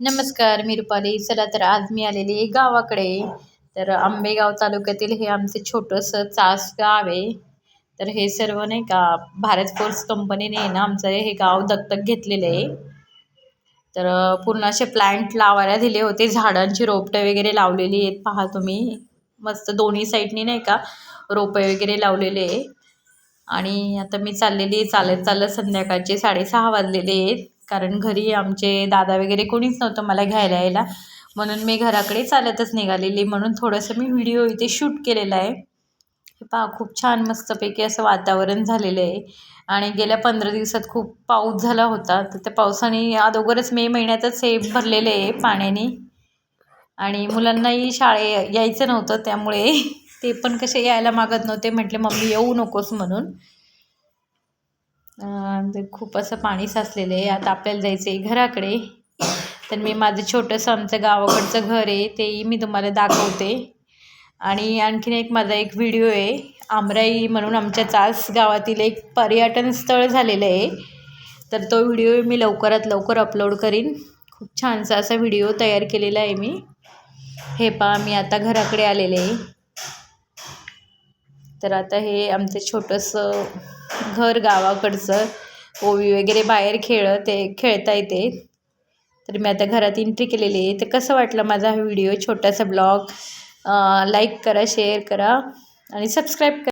नमस्कार मी रुपाली. चला तर आज मी आलेली गावाकडे. तर आंबेगाव तालुक्यातील हे आमचे छोटंसं चास गाव आहे. तर हे सर्व नाही का भारत फोर्स कंपनीने आहे ना आमचं हे गाव दत्तक घेतलेलं आहे. तर पूर्ण असे प्लांट लावायला दिले होते झाडांची रोपटे वगैरे लावलेली आहेत. पहा तुम्ही मस्त दोन्ही साईडनी नाही का रोपे वगैरे लावलेले आहे आणि आता मी चाललेली चालत चालत संध्याकाळचे साडेसहा वाजलेले आहेत. कारण घरी आमचे दादा वगैरे कोणीच नव्हतं मला घ्यायला यायला. म्हणून मी घराकडे चालतच निघालेली. म्हणून थोडंसं मी व्हिडिओ इथे शूट केलेला आहे. हे पहा खूप छान मस्तपैकी असं वातावरण झालेलं आहे. आणि गेल्या पंधरा दिवसात खूप पाऊस झाला होता. तर त्या पावसाने अगोदरच मे महिन्यातच हे भरलेले आहे पाण्याने. आणि मुलांनाही शाळे यायचं नव्हतं त्यामुळे ते पण कसे यायला मागत नव्हते. म्हटले मम्मी येऊ नकोस म्हणून. खूप असं पाणी साचलेलं आहे. आता आपल्याला जायचं आहे घराकडे. तर मी माझं छोटंसं आमचं गावाकडचं घर आहे तेही मी तुम्हाला दाखवते. आणि आणखीन एक माझा एक व्हिडिओ आहे. आमराई म्हणून आमच्या चास गावातील एक पर्यटन स्थळ झालेलं आहे. तर तो व्हिडिओ मी लवकरात लवकर अपलोड करीन. खूप छानसा असा व्हिडिओ तयार केलेला आहे मी. हे पहा मी आता घराकडे आलेले आहे. तर आता हे आमचं छोटंसं घर गावाकडचं. ओवी वगैरे बाहेर खेळ ते खेळता येते. तर मी आता घरात एंट्री केलेली आहे. तर कसं वाटलं माझा हा व्हिडिओ छोटासा ब्लॉग लाईक करा शेअर करा. आणि सबस्क्राईब करा